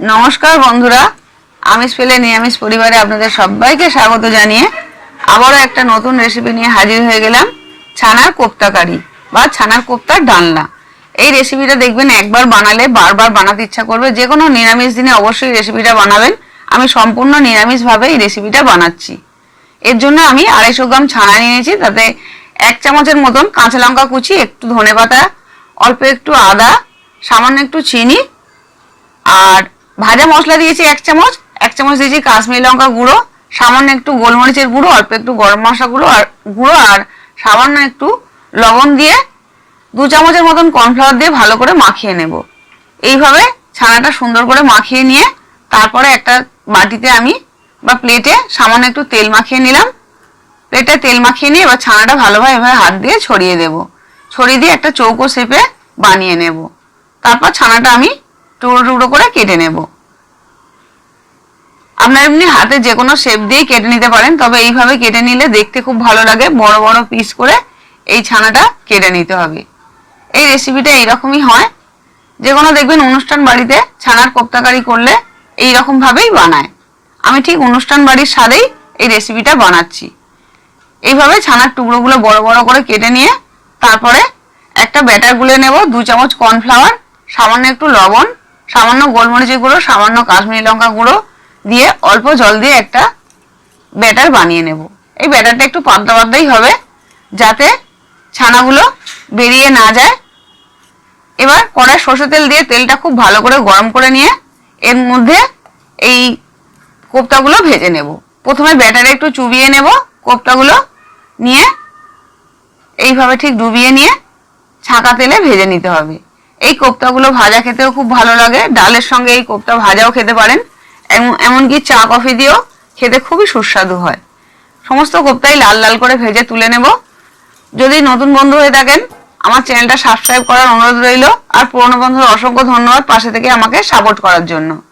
নমস্কার বন্ধুরা আমিষ পেলে নিরামিষ পরিবারে আপনাদের সবাইকে স্বাগত জানিয়ে আবারও একটা নতুন রেসিপি নিয়ে হাজির হয়ে গেলাম, ছানার কোপ্তা কারি বা ছানার কোপ্তার ডালনা। এই রেসিপিটা দেখবেন একবার বানালে বারবার বানাতে ইচ্ছা করবে। যে কোনো নিরামিষ দিনে অবশ্যই রেসিপিটা বানাবেন। আমি সম্পূর্ণ নিরামিষভাবে এই রেসিপিটা বানাচ্ছি। এর জন্য আমি আড়াইশো গ্রাম ছানা নিয়েছি, তাতে এক চামচের মতন কাঁচা লঙ্কা কুচি, একটু ধনে পাতা অল্প একটু আদা, সামান্য একটু চিনি, আর ভাজা মশলা দিয়েছি এক চামচ এক চামচ দিয়েছি কাশ্মীরি লঙ্কা গুঁড়ো, সামান্য একটু গোলমরিচের গুঁড়ো, অল্প একটু গরম মশলা গুঁড়ো আর গুঁড়ো আর সামান্য একটু লবণ দিয়ে দু চামচের মতন কর্নফ্লাওয়ার দিয়ে ভালো করে মাখিয়ে নেব। এইভাবে ছানাটা সুন্দর করে মাখিয়ে নিয়ে তারপরে একটা বাটিতে আমি বা প্লেটে সামান্য একটু তেল মাখিয়ে নিলাম। প্লেটে তেল মাখিয়ে নিয়ে এবার ছানাটা ভালোভাবে এভাবে হাত দিয়ে ছড়িয়ে দেব। ছড়িয়ে দিয়ে একটা চৌকো শেপে বানিয়ে নেব। তারপর ছানাটা আমি টুকরো টুকরো করে কেটে নেব। আপনার এমনি হাতে যে কোনো শেপ দিয়ে কেটে নিতে পারেন, তবে এইভাবে কেটে নিলে দেখতে খুব ভালো লাগে। বড় বড় পিস করে এই ছানাটা কেটে নিতে হবে। এই রেসিপিটা এইরকমই হয়। যে কোনো দেখবেন অনুষ্ঠান বাড়িতে ছানার কোপ্তাকারি করলে এই রকম ভাবেই বানায়। আমি ঠিক অনুষ্ঠান বাড়ির স্বাদেই এই রেসিপিটা বানাচ্ছি। এইভাবে ছানার টুকরোগুলো বড় বড় করে কেটে নিয়ে তারপরে একটা ব্যাটার গুলে নেব, দু চামচ কর্নফ্লাওয়ার সামান্য একটু লবণ সামান্য গোলমরিচের গুঁড়ো, সামান্য কাশ্মীরি লঙ্কা গুঁড়ো দিয়ে অল্প জল দিয়ে একটা ব্যাটার বানিয়ে নেব। এই ব্যাটারটা একটু পাতলা পাতলাই হবে যাতে ছানাগুলো বেরিয়ে না যায়। এবার কড়াই সর্ষে তেল দিয়ে তেলটা খুব ভালো করে গরম করে নিয়ে এর মধ্যে এই কোপ্তাগুলো ভেজে নেব। প্রথমে ব্যাটারে একটু চুবিয়ে নেব, কোপ্তাগুলো নিয়ে এইভাবে ঠিক ডুবিয়ে নিয়ে ছাঁকা তেলে ভেজে নিতে হবে। এই কোপ্তাগুলো ভাজা খেতেও খুব ভালো লাগে। ডালের সঙ্গে এই কোপ্তা ভাজাও খেতে পারেন। এমন- এমনকি চা কফি দিয়েও খেতে খুবই সুস্বাদু হয়। সমস্ত কোপ্তাই লাল লাল করে ভেজে তুলে নেব। যদি নতুন বন্ধু হয়ে থাকেন, আমার চ্যানেলটা সাবস্ক্রাইব করার অনুরোধ রইল। আর পুরনো বন্ধুর অসংখ্য ধন্যবাদ পাশে থেকে আমাকে সাপোর্ট করার জন্য।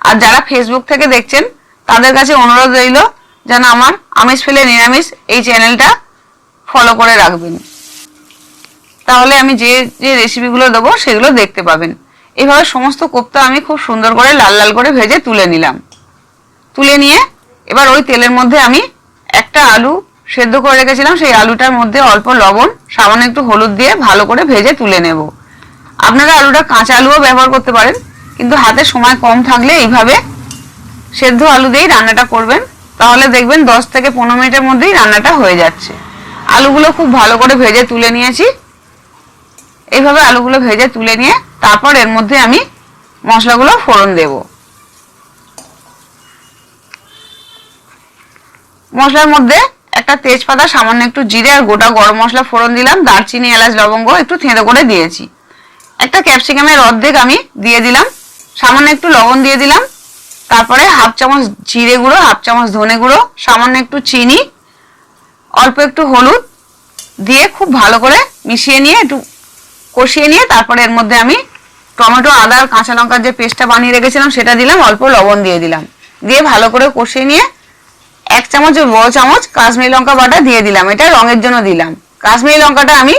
আর যারা ফেসবুক থেকে দেখছেন, তাদের কাছে অনুরোধ রইল যেন আমার আমিষ ফেলে নিরামিষ এই চ্যানেলটা ফলো করে রাখবেন। তাহলে আমি যে যে রেসিপিগুলো দেবো সেগুলো দেখতে পাবেন। এভাবে সমস্ত কোপ্তা আমি খুব সুন্দর করে লাল লাল করে ভেজে তুলে নিলাম। তুলে নিয়ে এবার ওই তেলের মধ্যে আমি একটা আলু সেদ্ধ করে রেখেছিলাম, সেই আলুটার মধ্যে অল্প লবণ, সামান্য একটু হলুদ দিয়ে ভালো করে ভেজে তুলে নেব। আপনারা আলুটা কাঁচা আলুও ব্যবহার করতে পারেন, কিন্তু হাতে সময় কম থাকলে এইভাবে সেদ্ধ আলু দিয়েই রান্নাটা করবেন। তাহলে দেখবেন দশ থেকে পনেরো মিনিটের মধ্যেই রান্নাটা হয়ে যাচ্ছে। আলুগুলো খুব ভালো করে ভেজে তুলে নিয়েছি। এইভাবে আলুগুলো ভেজে তুলে নিয়ে তারপর এর মধ্যে আমি মশলাগুলো ফোড়ন দেব। মশলার মধ্যে একটা তেজপাতা, সামান্য একটু জিরে আর গোটা গরম মশলা ফোড়ন দিলাম, দারচিনি, এলাচ, লবঙ্গ একটু থেঁতো করে দিয়েছি। একটা ক্যাপসিকামের অর্ধেক আমি দিয়ে দিলাম, সামান্য একটু লবণ দিয়ে দিলাম, তারপরে হাফ চামচ জিরে গুঁড়ো, হাফ চামচ ধনে গুঁড়ো, সামান্য একটু চিনি, অল্প একটু হলুদ দিয়ে খুব ভালো করে মিশিয়ে নিয়ে একটু কষিয়ে নিয়ে তারপরে এর মধ্যে আমি টমেটো, আদা আর কাঁচা লঙ্কার যে পেস্টটা বানিয়ে রেখেছিলাম সেটা দিলাম, অল্প লবণ দিয়ে দিলাম। দিয়ে ভালো করে কষিয়ে নিয়ে এক চামচ বড় চামচ কাশ্মীরি লঙ্কা বাটা দিয়ে দিলাম, এটা রঙের জন্য দিলাম। কাশ্মীরি লঙ্কাটা আমি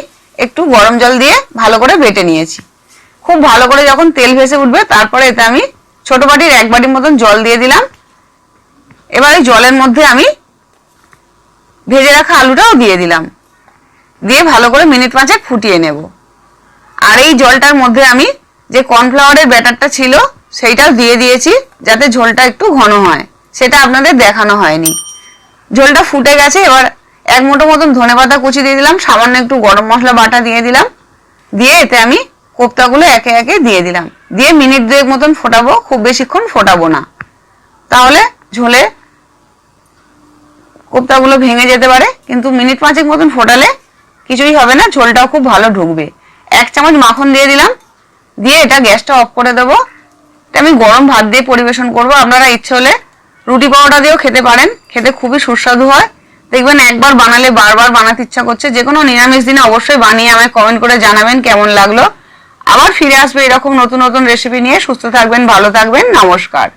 একটু গরম জল দিয়ে ভালো করে বেটে নিয়েছি। খুব ভালো করে যখন তেল ভেসে উঠবে, তারপরে এতে আমি ছোট বাটির এক বাটির মতন জল দিয়ে দিলাম। এবার জলের মধ্যে আমি ভেজে রাখা আলুটাও দিয়ে দিলাম। দিয়ে ভালো করে মিনিট পাঁচেক ফুটিয়ে নেব। আর এই জলটার মধ্যে আমি যে কর্নফ্লাওয়ারের ব্যাটারটা ছিল, সেইটাও দিয়ে দিয়েছি যাতে ঝোলটা একটু ঘন হয়। সেটা আপনাদের দেখানো হয়নি। ঝোলটা ফুটে গেছে, এবার এক মুঠো মতন ধনে পাতা কুচি দিয়ে দিলাম, সামান্য একটু গরম মশলা বাটা দিয়ে দিলাম। দিয়ে এতে আমি কোপ্তাগুলো একে একে দিয়ে দিলাম। দিয়ে মিনিট দুয়েক মতন ফোটাবো, খুব বেশিক্ষণ ফোটাবো না। তাহলে ঝোলে কোপ্তাগুলো ভেঙে যেতে পারে, কিন্তু মিনিট পাঁচেক মতন ফোটালে কিছুই হবে না, ঝোলটাও খুব ভালো ঢুকবে। এক চামচ মাখন দিয়ে দিলাম। দিয়ে এটা গ্যাসটা অফ করে দেবো। এটা আমি গরম ভাত দিয়ে পরিবেশন করব। আপনারা ইচ্ছে হলে রুটি পাউডার দিয়েও খেতে পারেন। খেতে খুবই সুস্বাদু হয়। দেখবেন একবার বানালে বারবার বানাতে ইচ্ছা করছে। যে কোনো নিরামিষ দিনে অবশ্যই বানিয়ে আমায় কমেন্ট করে জানাবেন কেমন লাগল। আবার ফিরে আসবে এরকম নতুন নতুন রেসিপি নিয়ে। সুস্থ থাকবেন, ভালো থাকবেন। নমস্কার।